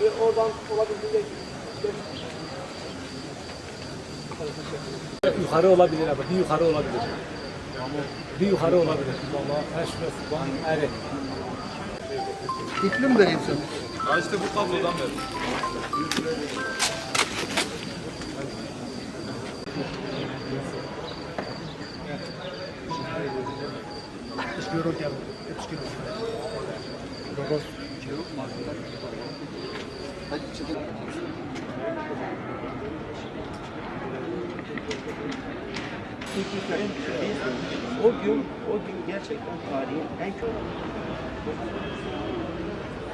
E, oradan olabildiğince yukarı olabilir abi. Bir yukarı olabilir. Bir yukarı olabilir. Valla eşref van eri. İklim de insan. Ha işte bu tablodan beri. İşliyorum ki abi. Yetişkin. Dokuz. Hadi çekin. O gün, o gün gerçekten tarihin en kötü.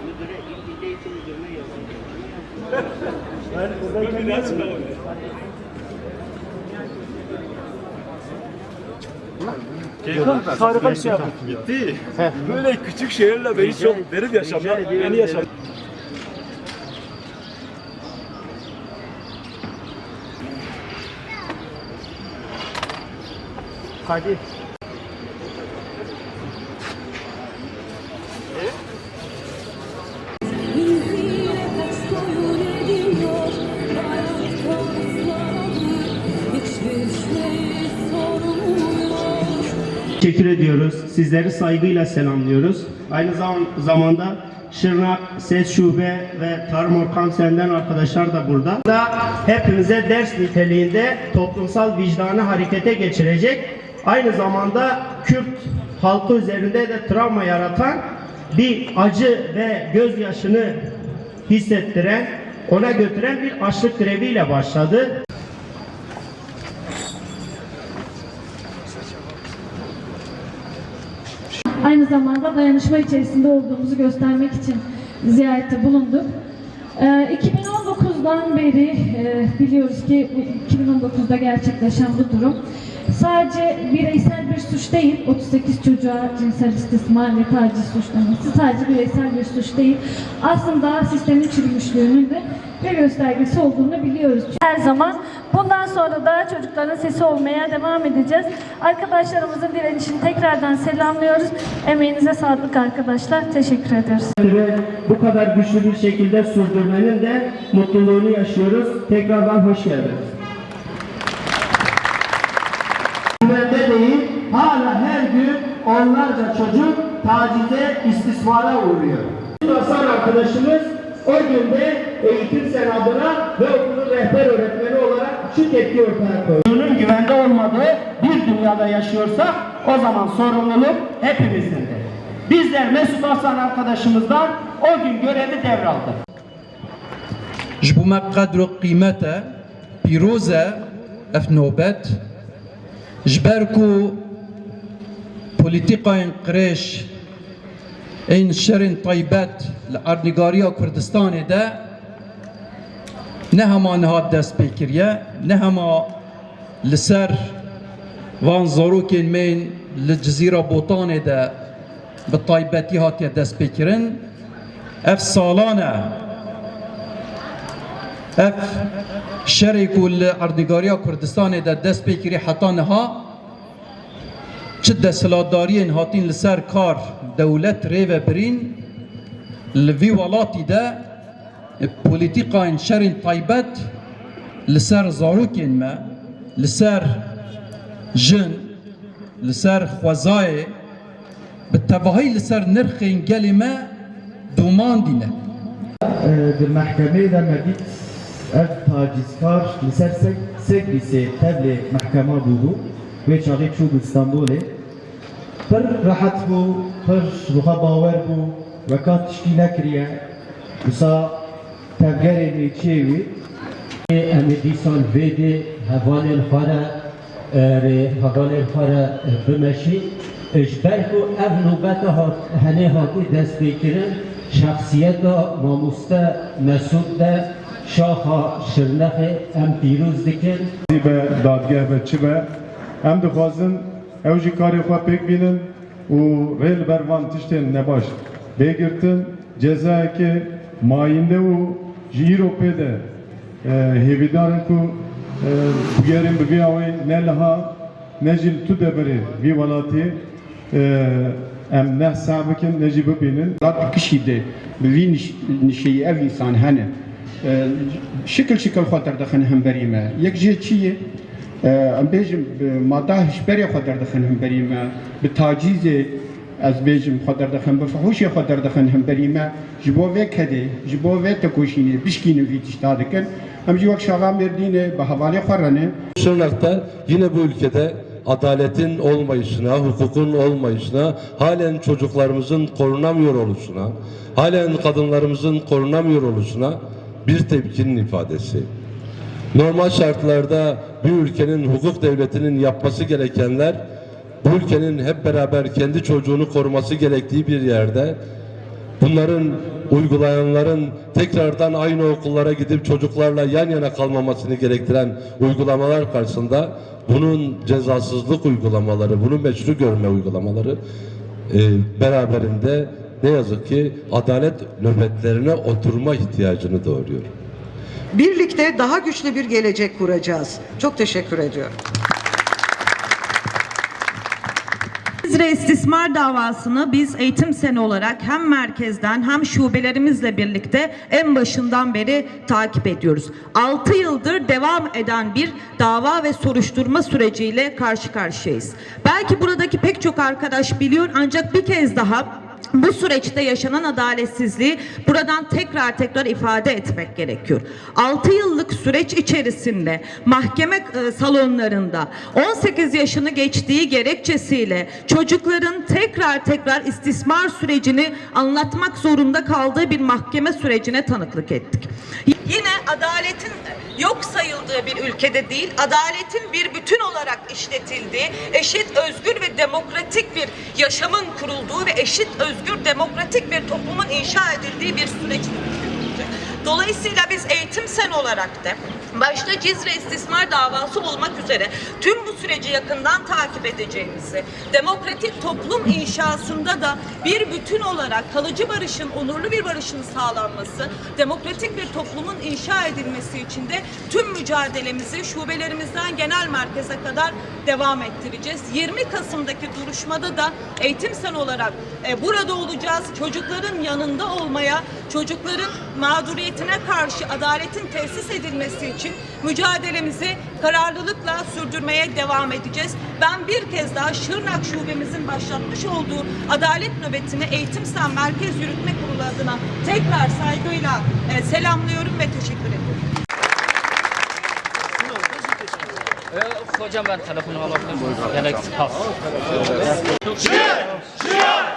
Müdüre, İl Milli Eğitim Müdürü'ne yazıldı. Harika bir şey yaptın. Bitti. Böyle küçük şehirle beni çok benim yaşamda beni yaşam. Sormuyor Teşekkür ediyoruz. Sizleri saygıyla selamlıyoruz. Aynı zam- zamanda Şırnak Ses Şube ve Tarım Orkan Senden arkadaşlar da burada. Da hepimize ders niteliğinde toplumsal vicdanı harekete geçirecek. Aynı zamanda Kürt halkı üzerinde de travma yaratan bir acı ve gözyaşını hissettiren, ona götüren bir açlık greviyle başladı. Aynı zamanda dayanışma içerisinde olduğumuzu göstermek için ziyarette bulunduk. Ee, 2019'dan beri e, biliyoruz ki bu 2019'da gerçekleşen bu durum sadece bireysel bir suç değil, 38 çocuğa cinsel istismar ve taciz suçlaması sadece bireysel bir suç değil. Aslında sistemin çürümüşlüğünün de bir göstergesi olduğunu biliyoruz. Her zaman bundan sonra da çocukların sesi olmaya devam edeceğiz. Arkadaşlarımızın direnişini tekrardan selamlıyoruz. Emeğinize sağlık arkadaşlar. Teşekkür ederiz. bu kadar güçlü bir şekilde sürdürmenin de mutluluğunu yaşıyoruz. Tekrardan hoş geldiniz. Hala her gün onlarca çocuk tacize, istismara uğruyor. Hasan arkadaşımız o günde eğitim senadına ve okulun rehber öğretmeni olarak şu tepki ortaya koydu. Bunun güvende olmadığı bir dünyada yaşıyorsak o zaman sorumluluk hepimizindir. Bizler Mesut Hasan arkadaşımızdan o gün görevi devraldık. bo me qedr û qîmete pîroz پولیتیقاین إن قريش إن شرن طيبات الارنغاريا كردستان دا نهما نهاد دست پیکریه نهما لسر وان زروکین مين لجزيرة بوطان دا بالطيباتي طیبتی هاتیه دست پیکرن أف صالانا أف شركو الارنغاريا كردستان دا دست پیکری حتى نها. چه دسلاداری این هاتین لسر کار دولت ری و برین لوی ولاتی ده پولیتیقا این شر طایبت لسر زاروک این ما لسر جن لسر خوزای به تباهی لسر نرخ این گلی ما دومان دینه در محکمه ده مدید از تاجیز کار لسر سکلی سه تبلی محکمه دو budu ve çağrı çub İstanbul'e پر rahat bu پر ruha baver bu vekat tişki nekriye Musa tevgere mi çevi Em dîsan vêdê hevalên xwe re e, rê hevalên xwe re e, bimeşî ji ber ku ev nûbeta hat henê hatî destpêkirin şexsiyeta mamoste Mesûd de şaxa Şirnexê Em dixwazin ew jî karê xwe pêk bînin û rêl ber van tiştên nebaş bêgirtin cezayeke mayînde û ji îro pê de e, hêvîdarin ku e, bûyerin bi vî awê ne liha ne jî tu deverê vî welatiyê e, em ne sabikin ne jî bibînin. Lat kişî de bi vî nişeyî ev însan hene. Şikil şikil xwe derdixin hemberî me. Yek jê çi? Mada hişberê xatir daxin hem berime. Bi tacizê ez bêjim xatir daxin bi fihuşê xatir daxin hem berime. Ji bo vê kedê, ji bo vê tekoşînê bişkînin vî tişta dikin. Em jî wek şaxa Mêrdînê bi hevalê xwe rene. Şırnak'ta yine bu ülkede adaletin olmayışına, hukukun olmayışına, halen çocuklarımızın korunamıyor oluşuna, halen kadınlarımızın korunamıyor oluşuna bir tepkinin ifadesi. Normal şartlarda bir ülkenin hukuk devletinin yapması gerekenler bu ülkenin hep beraber kendi çocuğunu koruması gerektiği bir yerde bunların uygulayanların tekrardan aynı okullara gidip çocuklarla yan yana kalmamasını gerektiren uygulamalar karşısında bunun cezasızlık uygulamaları, bunu meşru görme uygulamaları e, beraberinde ne yazık ki adalet nöbetlerine oturma ihtiyacını doğuruyor. Birlikte daha güçlü bir gelecek kuracağız. Çok teşekkür ediyorum. Cizre istismar davasını biz eğitim seni olarak hem merkezden hem şubelerimizle birlikte en başından beri takip ediyoruz. 6 yıldır devam eden bir dava ve soruşturma süreciyle karşı karşıyayız. Belki buradaki pek çok arkadaş biliyor ancak bir kez daha bu süreçte yaşanan adaletsizliği buradan tekrar tekrar ifade etmek gerekiyor. 6 yıllık süreç içerisinde mahkeme e, salonlarında 18 yaşını geçtiği gerekçesiyle çocukların tekrar tekrar istismar sürecini anlatmak zorunda kaldığı bir mahkeme sürecine tanıklık ettik. Yine adaletin yok sayıldığı bir ülkede değil, adaletin bir bütün olarak işletildiği, eşit, özgür ve demokratik bir yaşamın kurulduğu ve eşit, özgür, demokratik bir toplumun inşa edildiği bir süreç. Dolayısıyla biz eğitim sen olarak da başta Cizre istismar davası olmak üzere tüm bu süreci yakından takip edeceğimizi, demokratik toplum inşasında da bir bütün olarak kalıcı barışın, onurlu bir barışın sağlanması, demokratik bir toplumun inşa edilmesi için de tüm mücadelemizi şubelerimizden genel merkeze kadar devam ettireceğiz. 20 Kasım'daki duruşmada da eğitim sen olarak e, burada olacağız. Çocukların yanında olmaya, çocukların mağduriyetine karşı adaletin tesis edilmesi için mücadelemizi kararlılıkla sürdürmeye devam edeceğiz. Ben bir kez daha Şırnak Şubemizin başlatmış olduğu adalet nöbetini Eğitim Sen Merkez Yürütme Kurulu adına tekrar saygıyla e, selamlıyorum ve teşekkür ediyorum. Hocam ben telefonu alabilir miyim? Pass. Şia!